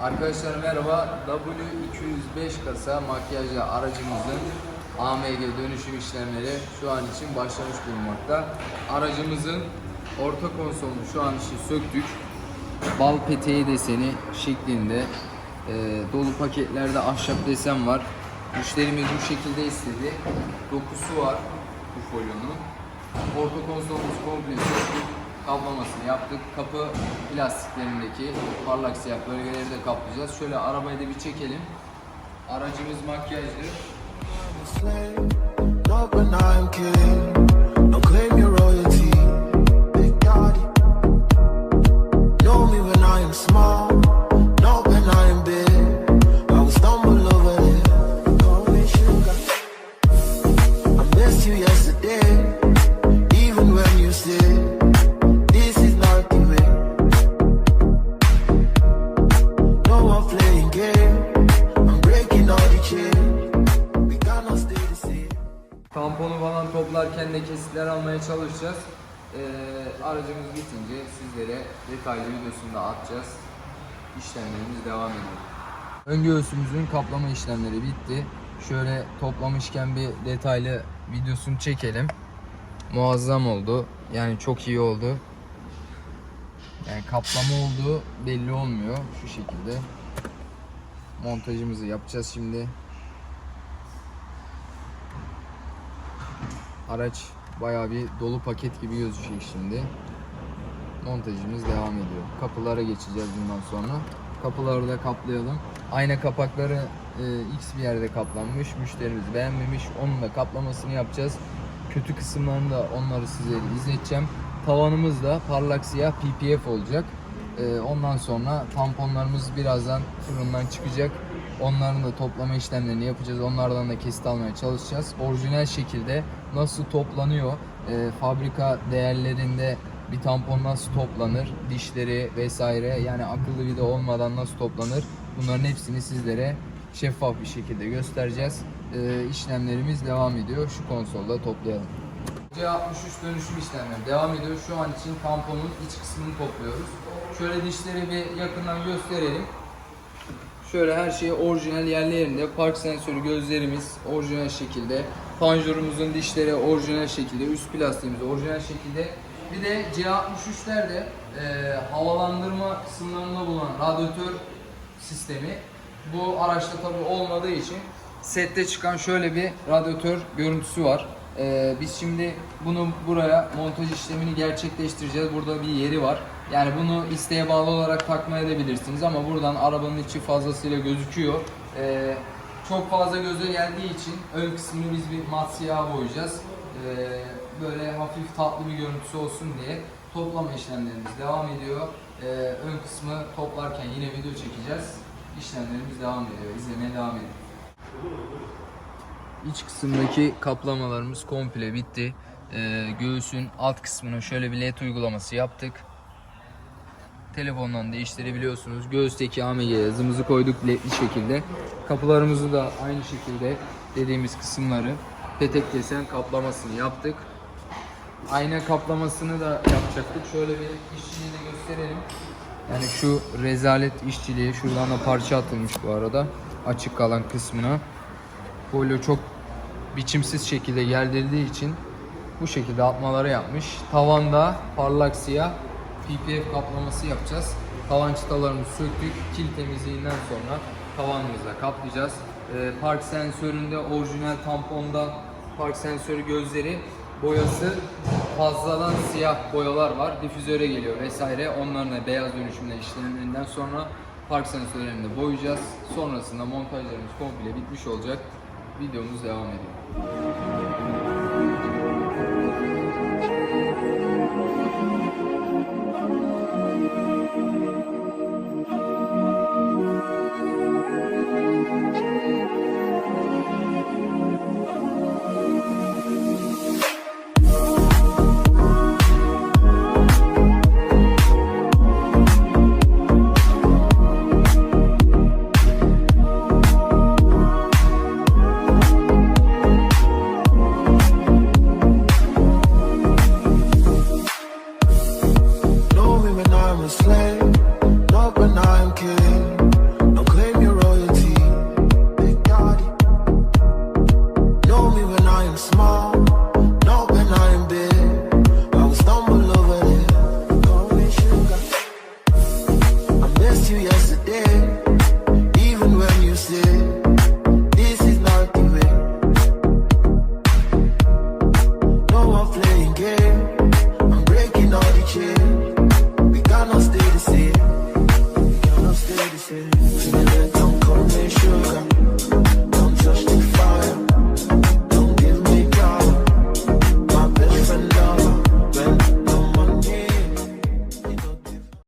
W205 kasa makyajlı aracımızın AMG dönüşüm işlemleri şu an için başlamış bulunmakta. Aracımızın orta konsolunu şu an için söktük. Bal peteği deseni şeklinde e, dolu paketlerde ahşap desen var. Müşterimiz bu şekilde istedi. Dokusu var bu folyonun. Orta konsolumuz komple söktük. Kaplamasını yaptık. Kapı plastiklerindeki parlak siyah bölgeleri de kaplayacağız. Şöyle arabayı da bir çekelim. Aracımız makyajlı. Toplarken de kesitler almaya çalışacağız. Ee, aracımız bitince sizlere detaylı videosunu da atacağız. İşlemlerimiz devam ediyor. Ön göğsümüzün kaplama işlemleri bitti. Şöyle toplamışken bir detaylı videosunu çekelim. Muazzam oldu. Yani çok iyi oldu. Yani kaplama olduğu belli olmuyor. Şu şekilde. Montajımızı yapacağız şimdi. Araç bayağı bir dolu paket gibi gözüküyor şimdi. Montajımız devam ediyor. Kapılara geçeceğiz bundan sonra. Kapıları da kaplayalım. Ayna kapakları e, X bir yerde kaplanmış. Müşterimiz beğenmemiş. Onun da kaplamasını yapacağız. Kötü kısımlarını da onları size izleteceğim. Tavanımız da parlak siyah PPF olacak. E, ondan sonra tamponlarımız birazdan fırından çıkacak. Onların da toplama işlemlerini yapacağız. Onlardan da kesit almaya çalışacağız. Orijinal şekilde nasıl toplanıyor, e, fabrika değerlerinde bir tampon nasıl toplanır, dişleri vesaire yani akıllı vida olmadan nasıl toplanır bunların hepsini sizlere şeffaf bir şekilde göstereceğiz. E, işlemlerimiz devam ediyor. Şu konsolda toplayalım. C63 dönüşüm işlemleri devam ediyor. Şu an için tamponun iç kısmını topluyoruz. Şöyle dişleri bir yakından gösterelim. Şöyle her şey orijinal yerli yerinde. Park sensörü gözlerimiz orijinal şekilde. Panjurumuzun dişleri orijinal şekilde. Üst plastiğimiz orijinal şekilde. Bir de C63'lerde e, havalandırma kısımlarında bulunan radyatör sistemi bu araçta tabi olmadığı için sette çıkan şöyle bir radyatör görüntüsü var. E, biz şimdi bunu buraya montaj işlemini gerçekleştireceğiz. Burada bir yeri var. Yani bunu isteğe bağlı olarak takmaya da bilirsiniz ama buradan arabanın içi fazlasıyla gözüküyor. E, çok fazla göze geldiği için ön kısmını biz bir mat siyah boyayacağız. E, böyle hafif tatlı bir görüntüsü olsun diye toplama işlemlerimiz devam ediyor. E, ön kısmı toplarken yine video çekeceğiz. İşlemlerimiz devam ediyor. İzlemeye devam edin. İç kısımdaki kaplamalarımız komple bitti. Ee, göğsün alt kısmına şöyle bir led uygulaması yaptık. Telefondan değiştirebiliyorsunuz. Göğüsteki AMG yazımızı koyduk ledli şekilde. Kapılarımızı da aynı şekilde dediğimiz kısımları petek desen kaplamasını yaptık. Ayna kaplamasını da yapacaktık. Şöyle bir işçiliği de gösterelim. Yani şu rezalet işçiliği şuradan da parça atılmış bu arada. Açık kalan kısmına. Folyo çok biçimsiz şekilde gerdirildiği için bu şekilde atmaları yapmış. Tavanda parlak siyah PPF kaplaması yapacağız. Tavan çıtalarımızı söktük. Kil temizliğinden sonra tavanımızla kaplayacağız. Ee, park sensöründe orijinal tamponda park sensörü gözleri boyası fazladan siyah boyalar var. Difüzöre geliyor vesaire. Onların da beyaz dönüşümle işlemlerinden sonra park sensörlerini de boyayacağız. Sonrasında montajlarımız komple bitmiş olacak. Videomuz devam ediyor.